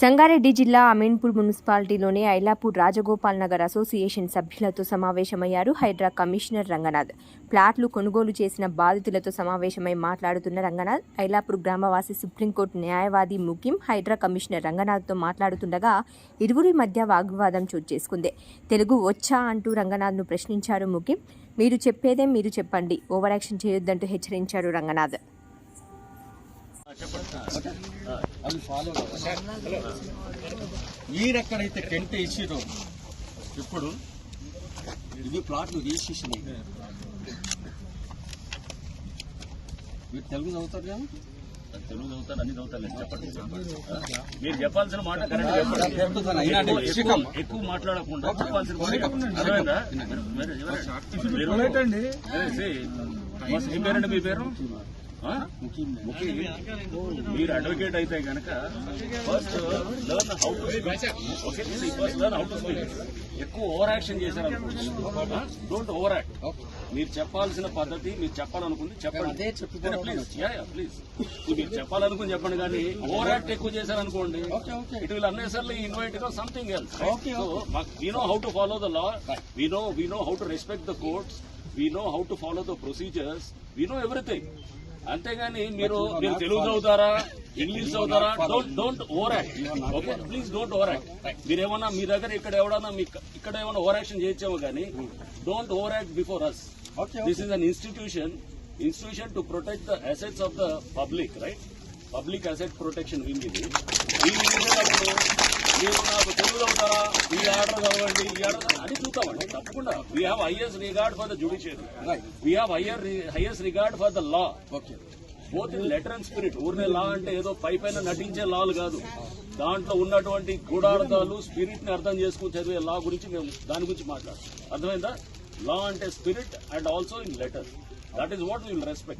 సంగారెడ్డి జిల్లా అమీన్పూర్ మున్సిపాలిటీలోని ఐలాపూర్ రాజగోపాల్ నగర్ అసోసియేషన్ సభ్యులతో సమావేశమయ్యారు హైడ్రా కమిషనర్ రంగనాథ్. ప్లాట్లు కొనుగోలు చేసిన బాధితులతో సమావేశమై మాట్లాడుతున్న రంగనాథ్ ఐలాపూర్ గ్రామవాసి సుప్రీంకోర్టు న్యాయవాది ముకిం హైడ్రా కమిషనర్ రంగనాథ్తో మాట్లాడుతుండగా ఇరువురి మధ్య వాగ్వివాదం చోటు చేసుకుంది. తెలుగు వచ్చా అంటూ రంగనాథ్ను ప్రశ్నించారు ముకిం. మీరు చెప్పేదే మీరు చెప్పండి ఓవరాక్షన్ చేయొద్దంటూ హెచ్చరించారు రంగనాథ్. అది ఫాలో మీరెక్కడైతే టెంట్ వేసిరో ఇప్పుడు ఇది ప్లాట్లు రిజిస్ట్రేషన్. మీరు తెలుగు చదువుతారు కదా? తెలుగు చదువుతాను అన్ని చదువుతాను. చెప్పండి మీరు చెప్పాల్సిన మాట కరెక్ట్ చెప్పండి. ఎక్కువ మాట్లాడకుండా చెప్పాల్సిన మాట మీ పేరండి మీ పేరు. మీరు అడ్వకేట్ అయితే కనుక first learn how to okay first learn how to speak ఎక్కువ ఓవర్ యాక్షన్ చేశారు డోంట్ ఓవర్ యాక్ట్ మీరు చెప్పాల్సిన పద్ధతి మీరు చెప్పాలనుకుంది చెప్పండి. ప్లీజ్ ప్లీజ్ మీరు చెప్పాలనుకుని చెప్పండి కానీ ఓవర్ యాక్ట్ ఎక్కువ చేశారనుకోండి. Okay okay it will unnecessarily ఇన్వైట్గా something else so we know how to follow the law we know we know how to respect the courts we know how to follow the procedures we know everything అంతేగాని మీరు మీరు తెలుగు చదువుతారా English చదువుతారా don't don't over act okay please don't over act మీరు ఏమన్నా మీ దగ్గర ఇక్కడ ఎవడన్నా మీ ఇక్కడ ఏమన్నా ఓవర్ యాక్షన్ చేయొచ్చేమో కానీ don't over act before us this is an institution institution to protect the assets of the public right public asset protection wing ఇది. దీన్ని చేసేటప్పుడు మీరు నాకు తెలుగు అవుతారా ఈ ఆర్డర్ చదవండి ఈ ఆర్డర్ చూద్దామండి తప్పకుండా we have highest regard for the judiciary right we have higher highest regard for the law okay both in letter and spirit ఊరినే లా అంటే ఏదో పై పైన నటించే లాలు కాదు. దాంట్లో ఉన్నటువంటి గూఢార్థాలు స్పిరిట్ని అర్థం చేసుకుని చదివే లా గురించి మేము దాని గురించి మాట్లాడతాం అర్థమైందా? లా అంటే spirit and also in letter that is what will respect